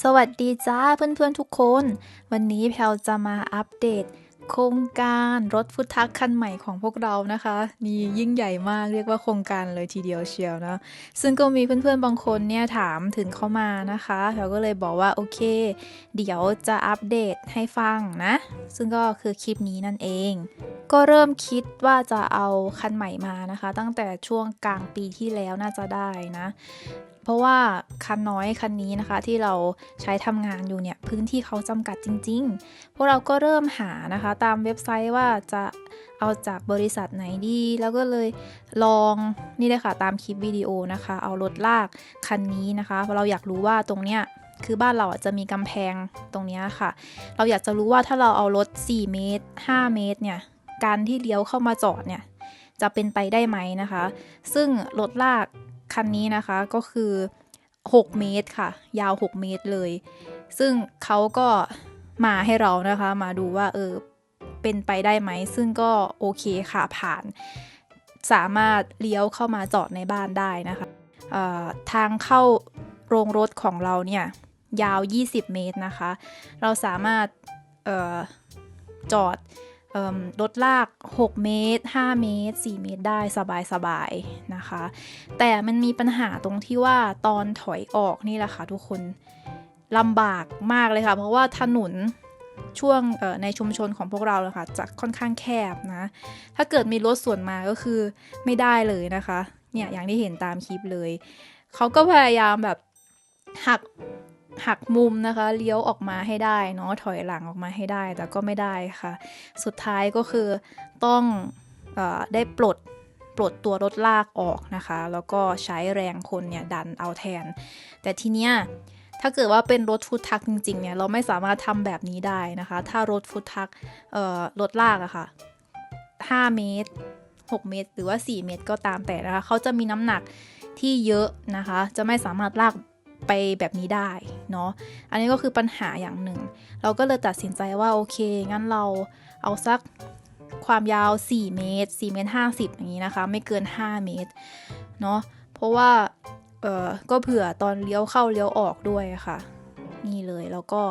สวัสดีจ้าเพื่อนๆทุกคน วันนี้แพลจะมาอัปเดต โครงการรถฟุตทักคันใหม่ของพวกเรานะคะนี่ยิ่งใหญ่มากเรียกว่าโครงการเลยทีเดียวเชียวนะ ซึ่งก็มีเพื่อนๆบางคนเนี่ยถามถึงเข้ามานะคะแพลก็เลยบอกว่าโอเค เดี๋ยวจะอัปเดตให้ฟังนะ ซึ่งก็คือคลิปนี้นั่นเอง ก็เริ่มคิดว่าจะเอาคันใหม่มานะคะ ตั้งแต่ช่วงกลางปีที่แล้วน่าจะได้นะ เพราะว่าคันน้อยคันนี้นะคะ ที่เราใช้ทำงานอยู่เนี่ยพื้นที่เขาจำกัดจริง ๆ พวกเราก็เริ่มหานะคะ ตามเว็บไซต์ว่าจะเอาจากบริษัทไหนดี แล้วก็เลยลองนี่เลยค่ะตามคลิปวิดีโอนะคะ เอารถลากคันนี้นะคะเพราะเราอยากรู้ว่าตรงเนี้ยคือบ้านเราจะมีกำแพงตรงเนี้ยค่ะ เราอยากจะรู้ว่าถ้าเราเอารถ 4 เมตร 5 เมตรเนี่ย การที่เลี้ยวเข้ามาจอดเนี่ย จะเป็นไปได้ไหมนะคะ ซึ่งรถลาก คันนี้นะคะก็คือ 6 เมตรค่ะ ยาว 6 เมตรเลย ซึ่งเขาก็มาให้เรานะคะ มาดูว่าเออเป็นไปได้ไหม ซึ่งก็โอเคค่ะผ่าน สามารถเลี้ยวเข้ามาจอดในบ้านได้นะคะออทางเข้าโรงรถของเราเนี่ยยาว 20 เมตรนะคะ เราสามารถเอ่อจอด รถลาก 6 เมตร 5 เมตร 4 เมตรได้สบายๆนะคะ แต่มันมีปัญหาตรงที่ว่าตอนถอยออกนี่แหละค่ะทุกคนลำบากมากเลยค่ะ เพราะว่าถนนช่วงในชุมชนของพวกเราเลยค่ะจะค่อนข้างแคบนะ ถ้าเกิดมีรถส่วนมาก็คือไม่ได้เลยนะคะ เนี่ยอย่างที่เห็นตามคลิปเลย เขาก็พยายามแบบหัก หักมุมนะคะ เลี้ยวออกมาให้ได้เนาะถอยหลังออกมาให้ได้แต่ก็ไม่ได้ค่ะ สุดท้ายก็คือต้องอได้ปลดปลดตัวรถลากออกนะคะ แล้วก็ใช้แรงคนเนี่ยดันเอาแทน แต่ทีเนี้ยถ้าเกิดว่าเป็นรถฟุตทักจริงๆเนี่ยเราไม่สามารถทำแบบนี้ได้นะคะ ถ้ารถฟุตทักรถลากอะค่ะ 5 เมตร 6 เมตร หรือว่า 4 เมตรก็ตามแต่นะคะเขาจะมีน้ำหนักที่เยอะนะคะ จะไม่สามารถลาก ไปแบบนี้ได้เนาะ อันนี้ก็คือปัญหาอย่างหนึ่ง เราก็เลยตัดสินใจว่าโอเค งั้นเราเอาสักความยาว 4 เมตร 4 เมตร 50 อย่างนี้นะคะ ไม่เกิน 5 เมตร เนาะ เพราะว่า เออก็เผื่อตอนเลี้ยวเข้าเลี้ยวออกด้วยค่ะ นี่เลย แล้วก็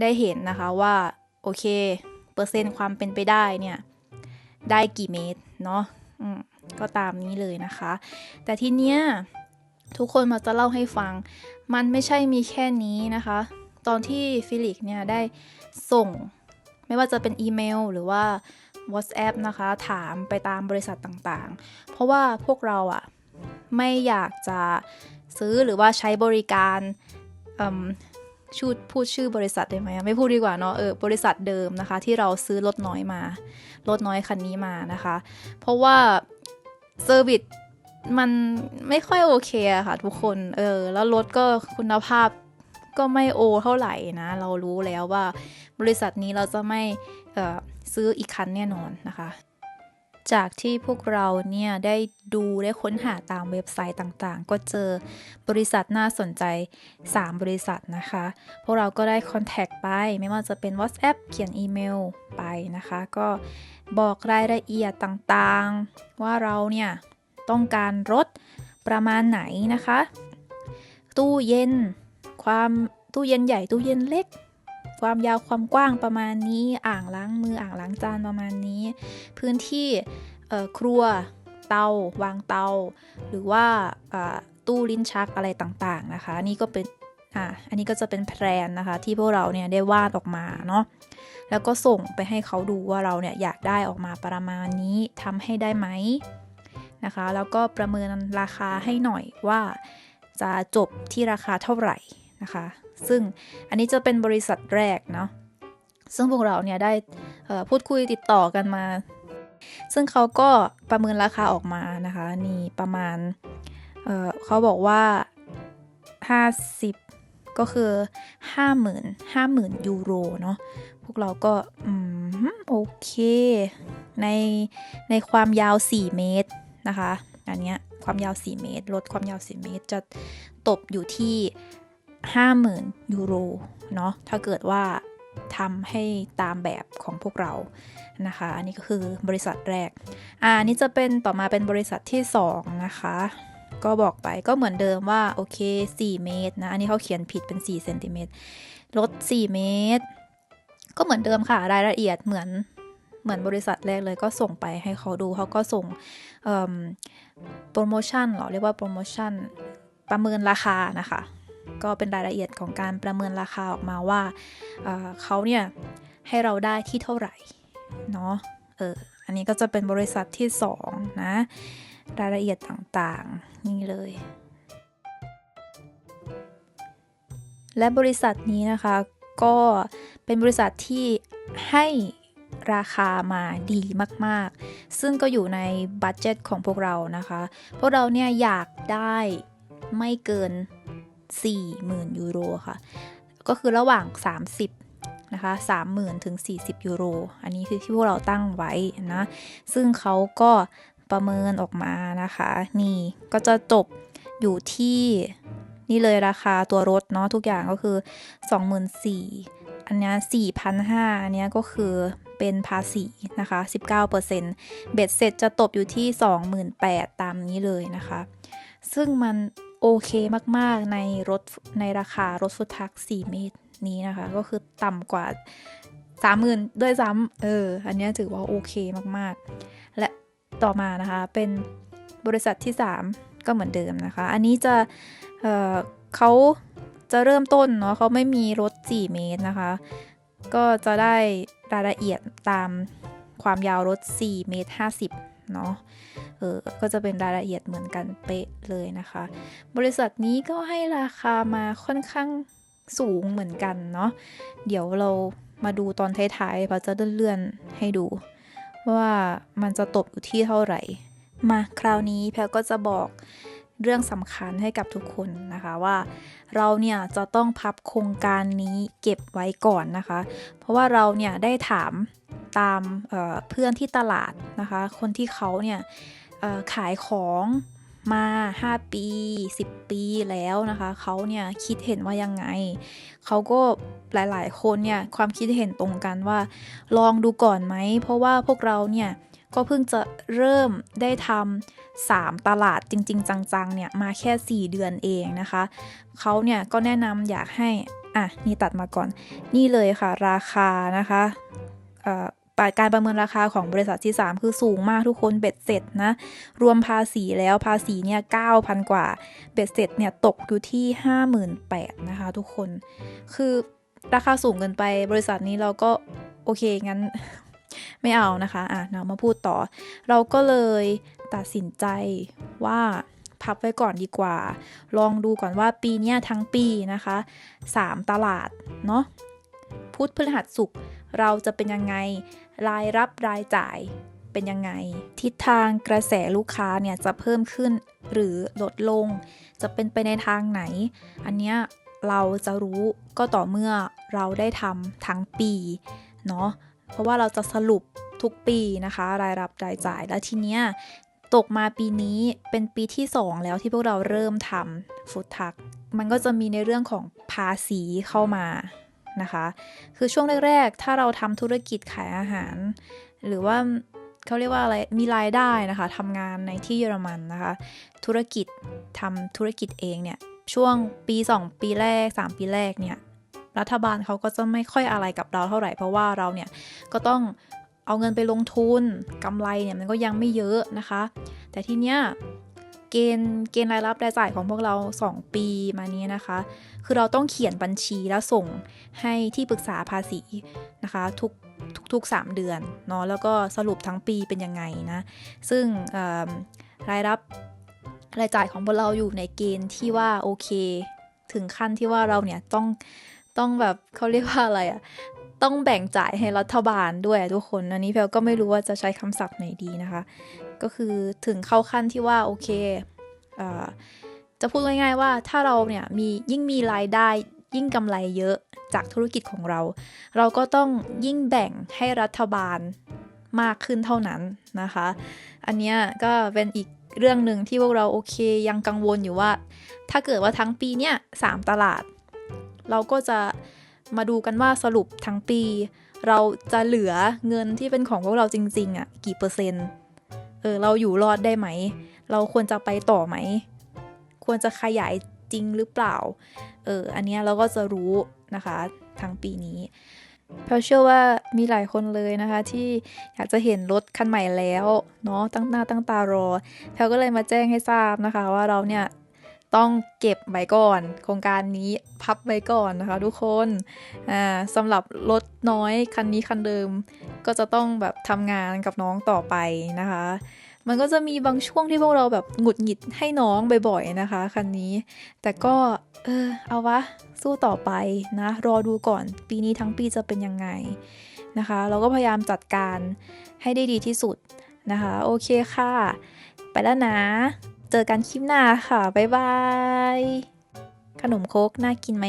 ได้เห็นนะคะว่า โอเค เปอร์เซ็นต์ความเป็นไปได้เนี่ย ได้กี่เมตร เนาะอืมก็ตามนี้เลยนะคะ แต่ทีเนี้ยทุกคนมาจะเล่าให้ฟัง มันไม่ใช่มีแค่นี้นะคะ ตอนที่ฟิลิกเนี่ยได้ส่ง ไม่ว่าจะเป็นอีเมลหรือว่า WhatsApp นะคะ ถามไปตามบริษัทต่างๆ เพราะว่าพวกเราอะไม่อยากจะซื้อหรือว่าใช้บริการอืมชูดพูดชื่อบริษัทได้ไหมไม่พูดดีกว่าเนาะเออบริษัทเดิมนะคะ ที่เราซื้อรถน้อยมา รถน้อยคันนี้มานะคะ เพราะว่าเซอร์วิส มันไม่ค่อยโอเคอะค่ะ ทุกคน เออ แล้วรถก็คุณภาพก็ไม่โอเท่าไหร่นะ เรารู้แล้วว่าบริษัทนี้เราจะไม่ซื้ออีกคันแน่นอนนะคะ จากที่พวกเราเนี่ยได้ดูได้ค้นหาตามเว็บไซต์ต่างๆ ก็เจอบริษัทน่าสนใจ 3 บริษัทนะคะ พวกเราก็ได้คอนแทคไป ไม่ว่าจะเป็น WhatsApp เขียนอีเมลไปนะคะ ก็บอกรายละเอียดต่างๆ ว่าเราเนี่ย ต้องการรถประมาณไหนนะคะ ตู้เย็น ความตู้เย็นใหญ่ตู้เย็นเล็ก ความยาวความกว้างประมาณนี้ อ่างล้างมืออ่างล้างจานประมาณนี้ พื้นที่ครัวเตาวางเตา หรือว่าตู้ลิ้นชักอะไรต่างๆนะคะ นี่ก็เป็นอ่าอันนี้ก็จะเป็นแพลนนะคะ ที่พวกเราเนี่ยได้วาดออกมาเนาะแล้วก็ส่งไปให้เขาดูว่าเราเนี่ยอยากได้ออกมาประมาณนี้ทำให้ได้ไหม นะคะ แล้วก็ประเมินราคาให้หน่อยว่าจะจบที่ราคาเท่าไหร่นะคะ ซึ่งอันนี้จะเป็นบริษัทแรกเนาะซึ่งพวกเราเนี่ยได้พูดคุยติดต่อกันมา ซึ่งเขาก็ประเมินราคาออกมานะคะนี่ประมาณเเขาบอกว่า 50 ก็คือ 50,000 50,000 ยูโรเนาะพวกเราก็อืมโอเค ในในความยาว 4 เมตร นะคะ อันเนี้ยความยาว 4 เมตร ลดความยาว 4 เมตร จะตกอยู่ที่ 50,000 ยูโร เนาะ ถ้าเกิดว่าทำให้ตามแบบของพวกเรา นะคะ อันนี้ก็คือบริษัทแรก อ่าอันนี้จะเป็นต่อมาเป็นบริษัทที่ 2 นะคะ ก็บอกไปก็เหมือนเดิมว่า โอเค 4 เมตรนะ อันนี้เขาเขียนผิดเป็น4เซนติเมตร ลด 4 เมตร ก็เหมือนเดิมค่ะ รายละเอียดเหมือน เหมือนบริษัทแรกเลยก็ส่งไปให้เขาดูเขาก็ส่งโปรโมชั่นหรอเรียกว่าโปรโมชั่นประเมินราคานะคะ ก็เป็นรายละเอียดของการประเมินราคาออกมาว่าเเขาเนี่ยให้เราได้ที่เท่าไหร่เนาะเอออันนี้ก็จะเป็นบริษัทที่ 2 นะ รายละเอียดต่างๆ นี่เลย และบริษัทนี้นะคะก็เป็นบริษัทที่ให้ ราคามาดีมากๆ ซึ่งก็อยู่ในบัตเจตของพวกเรานะคะ พวกเราเนี่ยอยากได้ไม่เกิน 40,000 ยูโรค่ะ ก็คือระหว่าง 30 นะคะ 30,000 ถึง 40 ยูโร อันนี้คือที่พวกเราตั้งไว้นะ ซึ่งเขาก็ประเมินออกมานะคะ นี่ก็จะจบอยู่ที่นี่เลยราคาตัวรถเนาะทุกอย่างก็คือ 24,000อันนี้4,500อันนี้ก็คือ เป็นภาษีนะคะ 19%เบ็ดเสร็จจะตกอยู่ที่ 28,000ตามนี้เลยนะคะ ซึ่งมันโอเคมากๆในรถในราคารถฟุตทัก 4 เมตรนี้นะคะ ก็คือต่ำกว่า 30,000 ด้วยซ้ำเออ อันนี้ถือว่าโอเคมากๆ และต่อมานะคะเป็นบริษัทที่ 3 ก็เหมือนเดิมนะคะ อันนี้จะเเขาจะเริ่มต้นเนาะเขาไม่มีรถ 4 เมตรนะคะ ก็จะได้ รายละเอียดตามความยาวรถ 4 เมตร 50 เนาะเออ ก็จะเป็นรายละเอียดเหมือนกันเป๊ะเลยนะคะ บริษัทนี้ก็ให้ราคามาค่อนข้างสูงเหมือนกันเนาะ เดี๋ยวเรามาดูตอนท้ายๆเราจะเลื่อนๆให้ดู ว่ามันจะตกอยู่ที่เท่าไหร่ มาคราวนี้แพลก็จะบอก เรื่องสำคัญให้กับทุกคนนะคะว่า เราเนี่ยจะต้องพับโครงการนี้เก็บไว้ก่อนนะคะ เพราะว่าเราเนี่ยได้ถามตามเเพื่อนที่ตลาดนะคะ คนที่เขาเนี่ยขายของมา 5 ปี 10 ปีแล้วนะคะ เขาเนี่ยคิดเห็นว่ายังไง เขาก็หลาย ๆ คนเนี่ยความคิดเห็นตรงกันว่า ลองดูก่อนไหม เพราะว่าพวกเราเนี่ย ก็เพิ่งจะเริ่มได้ทำ3ตลาดจริง ๆ จังๆ เนี่ยมาแค่ 4 เดือนเองนะคะ เขาเนี่ยก็แนะนำอยากให้ อะ นี่ตัดมาก่อน นี่เลยค่ะราคานะคะการประเมินราคาของบริษัทที่ 3 คือสูงมากทุกคนเบ็ดเสร็จนะ รวมภาษีแล้วภาษีเนี่ย9,000กว่า เบ็ดเสร็จเนี่ยตกอยู่ที่ 58,000นะคะทุกคน คือราคาสูงเกินไปบริษัทนี้เราก็ โอเคงั้น ไม่เอานะคะอะเรามาพูดต่อ เราก็เลยตัดสินใจว่าพับไว้ก่อนดีกว่า ลองดูก่อนว่าปีนี้ทั้งปีนะคะ 3 ตลาดเนาะพุธพฤหัสศุกร์เราจะเป็นยังไง รายรับรายจ่ายเป็นยังไง ทิศทางกระแสลูกค้าเนี่ยจะเพิ่มขึ้นหรือลดลง จะเป็นไปในทางไหน อันเนี้ยเราจะรู้ก็ต่อเมื่อเราได้ทำทั้งปีเนาะ เพราะว่าเราจะสรุปทุกปีนะคะ รายรับรายจ่าย แล้วทีเนี้ยตกมาปีนี้เป็นปีที่ 2 แล้วที่พวกเราเริ่มทำฟูดทัก มันก็จะมีในเรื่องของภาษีเข้ามานะคะ คือช่วงแรกๆ ถ้าเราทำธุรกิจขายอาหาร หรือว่าเขาเรียกว่าอะไร มีรายได้นะคะทำงานในที่เยอรมันนะคะ ธุรกิจทำธุรกิจเองเนี่ย ช่วงปี 2 ปีแรก 3 ปีแรกเนี่ย รัฐบาลเขาก็จะไม่ค่อยอะไรกับเราเท่าไหร่เพราะว่าเราเนี่ยก็ต้องเอาเงินไปลงทุนกำไรเนี่ยมันก็ยังไม่เยอะนะคะ แต่ทีเนี้ยเกณฑ์เกณฑ์รายรับรายจ่ายของพวกเรา 2 ปีมานี้นะคะ คือเราต้องเขียนบัญชีแล้วส่งให้ที่ปรึกษาภาษีนะคะทุกทุกๆ3เดือนเนาะแล้วก็สรุปทั้งปีเป็นยังไงนะ ซึ่งรายรับรายจ่ายของพวกเราอยู่ในเกณฑ์ที่ว่าโอเค ถึงขั้นที่ว่าเราเนี่ยต้อง ต้องแบบเขาเรียกว่าอะไรอะต้องแบ่งจ่ายให้รัฐบาลด้วยทุกคน อันนี้เพลก็ไม่รู้ว่าจะใช้คำศัพท์ไหนดีนะคะ ก็คือถึงเข้าขั้นที่ว่าโอเคอจะพูดง่ายๆว่าถ้าเราเนี่ยมียิ่งมีรายได้ยิ่งกำไรเยอะจากธุรกิจของเรา เราก็ต้องยิ่งแบ่งให้รัฐบาลมากขึ้นเท่านั้นนะคะ อันนี้ก็เป็นอีกเรื่องหนึ่งที่พวกเราโอเคยังกังวลอยู่ว่า ถ้าเกิดว่าทั้งปีเนี่ยสามตลาด เราก็จะมาดูกันว่าสรุปทั้งปี เราจะเหลือเงินที่เป็นของพวกเราจริงๆอะ่ะกี่เปอร์เซ็นต์เออเราอยู่รอดได้ไหม เราควรจะไปต่อไหม ควรจะขยายจริงหรือเปล่า เอออันนี้เราก็จะรู้นะคะทั้งปีนี้เพราะเชื่อว่ามีหลายคนเลยนะคะ ที่อยากจะเห็นรถคันใหม่แล้วเนาะตั้งหน้าตั้งตารอแพลก็เลยมาแจ้งให้ทราบนะคะ ว่าเราเนี่ย ต้องเก็บไว้ก่อน โครงการนี้พับไว้ก่อนนะคะ ทุกคนอ่าสำหรับรถน้อยคันนี้คันเดิม ก็จะต้องแบบทำงานกับน้องต่อไปนะคะ มันก็จะมีบางช่วงที่พวกเราแบบหงุดหงิดให้น้องบ่อยๆนะคะคันนี้ แต่ก็เออเอาวะสู้ต่อไปนะ รอดูก่อนปีนี้ทั้งปีจะเป็นยังไงนะคะ เราก็พยายามจัดการให้ได้ดีที่สุดนะคะ โอเคค่ะ ไปแล้วนะ เจอกันคลิปหน้าค่ะ บ๊ายบาย ขนมโคกน่ากินไหม